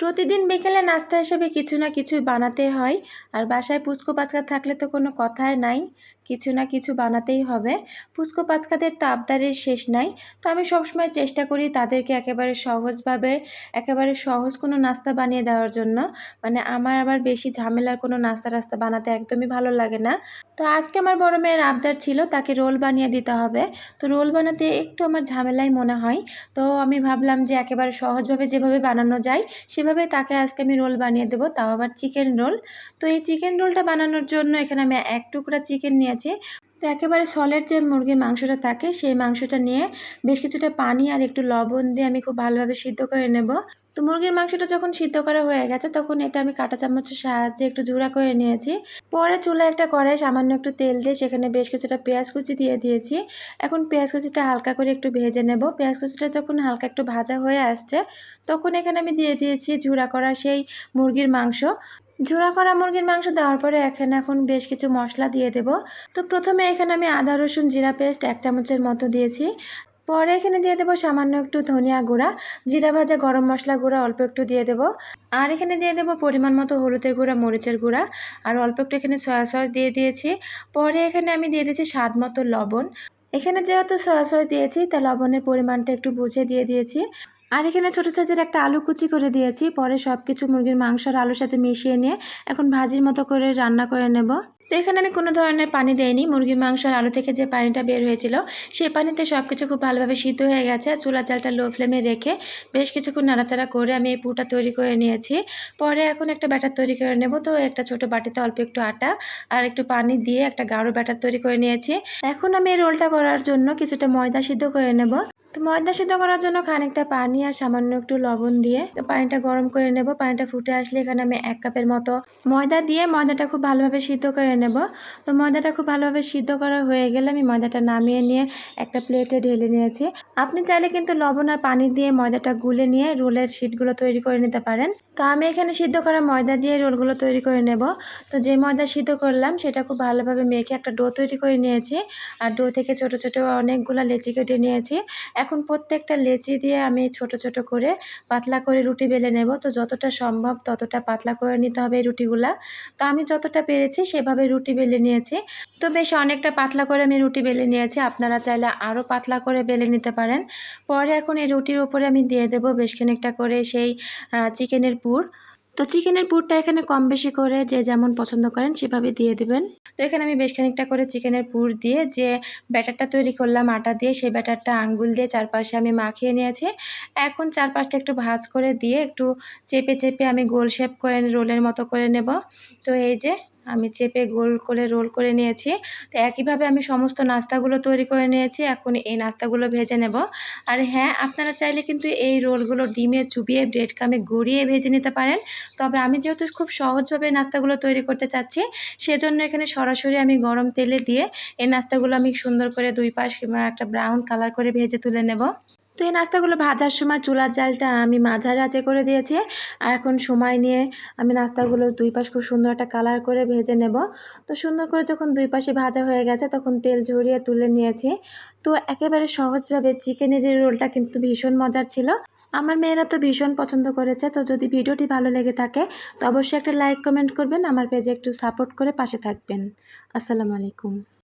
প্রতিদিন বিকেলে নাস্তা হিসেবে কিছু না কিছু বানাতে হয়। আর বাসায় পুচকো পাচকা থাকলে তো কোনো কথাই নাই। কিছু না কিছু বানাতেই হবে। পুচকো পাচকাদের তো আবদারের শেষ নাই। তো আমি সবসময় চেষ্টা করি তাদেরকে একেবারে সহজভাবে, একেবারে সহজ কোনো নাস্তা বানিয়ে দেওয়ার জন্য। মানে আমার আবার বেশি ঝামেলার কোনো নাস্তা টাস্তা বানাতে একদমই ভালো লাগে না। তো আজকে আমার বড় মেয়ের আবদার ছিল তাকে রোল বানিয়ে দিতে হবে। তো রোল বানাতে একটু আমার ঝামেলাই মনে হয়। তো আমি ভাবলাম যে একেবারে সহজভাবে যেভাবে বানানো যায়, সেভাবে তাকে আজকে আমি রোল বানিয়ে দেবো, তাও আবার চিকেন রোল তো এই চিকেন রোলটা বানানোর জন্য এখানে আমি এক টুকরা চিকেন নিয়েছি। তো একেবারে সলের যে মুরগির মাংসটা থাকে, সেই মাংসটা নিয়ে বেশ কিছুটা পানি আর একটু লবণ দিয়ে আমি খুব ভালোভাবে সিদ্ধ করে নেব। তো মুরগির মাংসটা যখন সিদ্ধ করা হয়ে গেছে, তখন এটা আমি কাঁটা চামচের সাহায্যে একটু ঝুড়া করে নিয়েছি। পরে চুলা একটা কড়াই সামান্য একটু তেল দিয়ে সেখানে বেশ কিছুটা পেঁয়াজ কুচি দিয়ে দিয়েছি। এখন পেঁয়াজ কুচিটা হালকা করে একটু ভেজে নেব। পেঁয়াজ কুচিটা যখন হালকা একটু ভাজা হয়ে আসছে, তখন এখানে আমি দিয়ে দিয়েছি ঝুড়া করা সেই মুরগির মাংস। ঝোড়া করা মুরগির মাংস দেওয়ার পরে এখানে এখন বেশ কিছু মশলা দিয়ে দেব। তো প্রথমে এখানে আমি আদা, রসুন, জিরা পেস্ট এক চামচের মতো দিয়েছি। পরে এখানে দিয়ে দেবো সামান্য একটু ধনিয়া গুঁড়া। জিরা ভাজা গরম মশলা গুঁড়া অল্প একটু দিয়ে দেবো। আর এখানে দিয়ে দেবো পরিমাণ মতো হলুদের গুঁড়া, মরিচের গুঁড়া। আর অল্প একটু এখানে সয়া সস দিয়ে দিয়েছি। পরে এখানে আমি দিয়ে দিয়েছি স্বাদ মতো লবণ। এখানে যেহেতু সয়া সস দিয়েছি, তা লবণের পরিমাণটা একটু বুঝে দিয়ে দিয়েছি। আর এখানে ছোটো সাইজের একটা আলু কুচি করে দিয়েছি। পরে সব কিছু মুরগির মাংস আর আলুর সাথে মিশিয়ে নিয়ে এখন ভাজির মতো করে রান্না করে নেব। তো এখানে আমি কোনো ধরনের পানি দেইনি। মুরগির মাংস আর আলু থেকে যে পানিটা বের হয়েছিল, সেই পানিতে সব কিছু খুব ভালোভাবে সিদ্ধ হয়ে গেছে। আর চুলা চালটা লো ফ্লেমে রেখে বেশ কিছুক্ষণ নাড়াচাড়া করে আমি এই পুটা তৈরি করে নিয়েছি। পরে এখন একটা ব্যাটার তৈরি করে নেব। তো একটা ছোট বাটিতে অল্প একটু আটা আর একটু পানি দিয়ে একটা গাঢ় ব্যাটার তৈরি করে নিয়েছি। এখন আমি এই রোলটা করার জন্য কিছুটা ময়দা সিদ্ধ করে নেব। তো ময়দা সিদ্ধ করার জন্য খানিকটা পানি আর সামান্য একটু লবণ দিয়ে পানিটা গরম করে নেব। পানিটা ফুটে আসলে এখানে আমি এক কাপের মতো ময়দা দিয়ে ময়দাটা খুব ভালোভাবে সিদ্ধ করে নেব। তো ময়দাটা খুব ভালোভাবে সিদ্ধ করা হয়ে গেলে আমি ময়দাটা নামিয়ে নিয়ে একটা প্লেটে ঢেলে নিয়েছি। আপনি চাইলে কিন্তু লবণ আর পানি দিয়ে ময়দাটা গুলে নিয়ে রোলের শিটগুলো তৈরি করে নিতে পারেন। তো আমি এখানে সিদ্ধ করা ময়দা দিয়ে রোলগুলো তৈরি করে নেব। তো যে ময়দা সিদ্ধ করলাম, সেটা খুব ভালোভাবে মেখে একটা ডো তৈরি করে নিয়েছি। আর ডো থেকে ছোট ছোট অনেকগুলো লেচি কেটে নিয়েছি। এখন প্রত্যেকটা লেচি দিয়ে আমি ছোট ছোট করে পাতলা করে রুটি বেলে নেব। তো যতটা সম্ভব ততটা পাতলা করে নিতে হবে এই রুটিগুলা। তো আমি যতটা পেরেছি সেভাবে রুটি বেলে নিয়েছি। তো বেশ অনেকটা পাতলা করে আমি রুটি বেলে নিয়েছি। আপনারা চাইলে আরও পাতলা করে বেলে নিতে পারেন। পরে এখন এই রুটির উপরে আমি দিয়ে দেবো বেশ খানিকটা করে সেই চিকেনের পুর। তো চিকেনের পুরটা এখানে কম বেশি করে যে যেমন পছন্দ করেন সেভাবে দিয়ে দেবেন। তো এখানে আমি বেশ খানিকটা করে চিকেনের পুর দিয়ে যে ব্যাটারটা তৈরি করলাম আটা দিয়ে, সেই ব্যাটারটা আঙ্গুল দিয়ে চারপাশে আমি মাখিয়ে নিয়েছি। এখন চারপাশটা একটু ভাজ করে দিয়ে একটু চেপে চেপে আমি গোল শেপ করে, রোলের মতো করে নেব। তো এই যে আমি চেপে গোল করে রোল করে নিয়েছি। তো একইভাবে আমি সমস্ত নাস্তাগুলো তৈরি করে নিয়েছি। এখন এই নাস্তাগুলো ভেজে নেব। আর হ্যাঁ আপনারা চাইলে কিন্তু এই রোলগুলো ডিমে চুবিয়ে ব্রেড কামে গড়িয়ে ভেজে নিতে পারেন। তবে আমি যেহেতু খুব সহজভাবে নাস্তাগুলো তৈরি করতে চাচ্ছি, সেজন্য এখানে সরাসরি আমি গরম তেলে দিয়ে এই নাস্তাগুলো আমি সুন্দর করে দুই পাশ একটা ব্রাউন কালার করে ভেজে তুলে নেব। তো এই নাস্তাগুলো ভাজার সময় চুলার জালটা আমি মাঝারি আঁচে করে দিয়েছি। আর এখন সময় নিয়ে আমি নাস্তাগুলো দুই পাশ খুব সুন্দর একটা কালার করে ভেজে নেব। তো সুন্দর করে যখন দুই পাশে ভাজা হয়ে গেছে তখন তেল ঝরিয়ে তুলে নিয়েছি। তো একেবারে সহজভাবে চিকেনের রোলটা কিন্তু ভীষণ মজার ছিল। আমার মেয়েরা তো ভীষণ পছন্দ করেছে। তো যদি ভিডিওটি ভালো লেগে থাকে তো অবশ্যই একটা লাইক, কমেন্ট করবেন। আমার পেজে একটু সাপোর্ট করে পাশে থাকবেন। আসসালামু আলাইকুম।